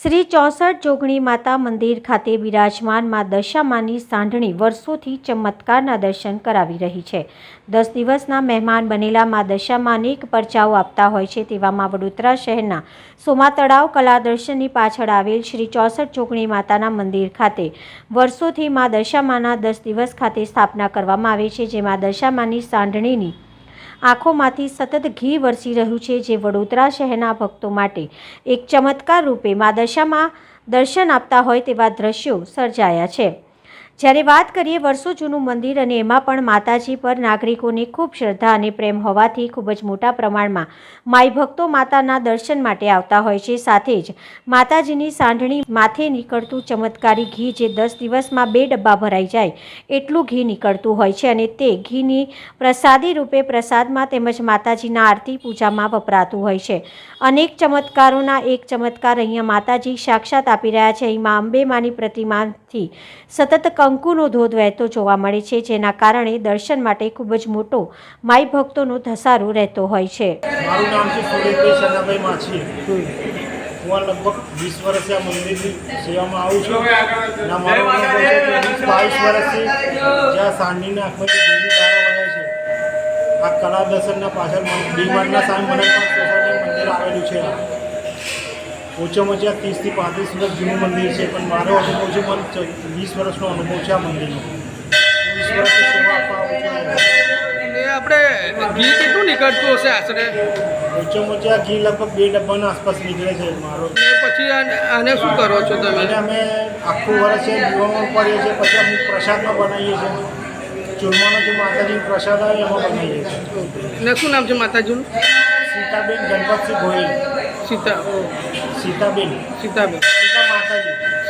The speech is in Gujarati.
શ્રી ચોસઠ જોગણી માતા મંદિર ખાતે બિરાજમાનમાં દશામાની સાંઢણી વર્ષોથી ચમત્કારના દર્શન કરાવી રહી છે. દસ દિવસના મહેમાન બનેલા માં દશામાં અનેક પરચાઓ આપતા હોય છે તેવામાં વડોદરા શહેરના સોમા તળાવ કલા દર્શનની પાછળ આવેલ શ્રી ચોસઠ જોગણી માતાના મંદિર ખાતે વર્ષોથી માં દશામાના દસ દિવસ ખાતે સ્થાપના કરવામાં આવે છે, જેમાં દશામાની સાંઢણીની આંખોમાંથી સતત ઘી વરસી રહ્યું છે, જે વડોદરા શહેરના ભક્તો માટે એક ચમત્કાર રૂપે મા દશામાં દર્શન આપતા હોય તેવા દ્રશ્યો સર્જાયા છે. જ્યારે વાત કરીએ વર્ષો જૂનું મંદિર અને એમાં પણ માતાજી પર નાગરિકોની ખૂબ શ્રદ્ધા અને પ્રેમ હોવાથી ખૂબ જ મોટા પ્રમાણમાં માઈ ભક્તો માતાના દર્શન માટે આવતા હોય છે. સાથે જ માતાજીની સાંઢણી માથે નીકળતું ચમત્કારી ઘી જે દસ દિવસમાં બે ડબ્બા ભરાઈ જાય એટલું ઘી નીકળતું હોય છે અને તે ઘીની પ્રસાદી રૂપે પ્રસાદમાં તેમજ માતાજીના આરતી પૂજામાં વપરાતું હોય છે. અનેક ચમત્કારોના એક ચમત્કાર અહીંયા માતાજી સાક્ષાત આપી રહ્યા છે. અહીંમાં અંબે માની પ્રતિમાથી સતત કંકુનો ધોધ વહેતો જોવા મળે છે, જેના કારણે દર્શન માટે ખૂબ જ મોટો માઈ ભક્તોનો ધસારો રહેતો હોય છે. મારું નામ છે સનાભાઈ માછી હું લગભગ વીસ વર્ષથી આ મંદિરની સેવામાં આવું છું. બાવીસ વર્ષથી જ્યાં સાંઢીના આંખમાંથી જૂની છે. આ કલા દર્શનના પાછળ ડીમાર્ટના સામે મંદિર આવેલું છે ઓછામાં ઓછા ત્રીસથી પાંત્રીસ વર્ષ જૂનું મંદિર છે પણ મારો અનુભવ છે મને વીસ વર્ષનો અનુભવ છે આ મંદિરનો. વીસ વર્ષથી સેવા આપવા આવું છું. ને આપણે ઘી કેટલું નીકળતું હશે આશરે? ઓછામાં ઓછા ઘી લગભગ બે ડબ્બાના આસપાસ નીકળે છે મારો. પછી આને આને શું કરો છો તમે? અમે આખું વર્ષ છે દીવામાં કરીએ છીએ પછી અમે પ્રસાદમાં બનાવીએ છીએ. ચૂરમાનો જે માતાજી પ્રસાદ આવે એમાં બનાવીએ છીએ. શું નામ છે માતાજીનું? સીતાબેન ગણપતસિંહ ગોહિલ. સીતા ઓ, સીતાબેન. સીતાબેન. સીતા માતાજી.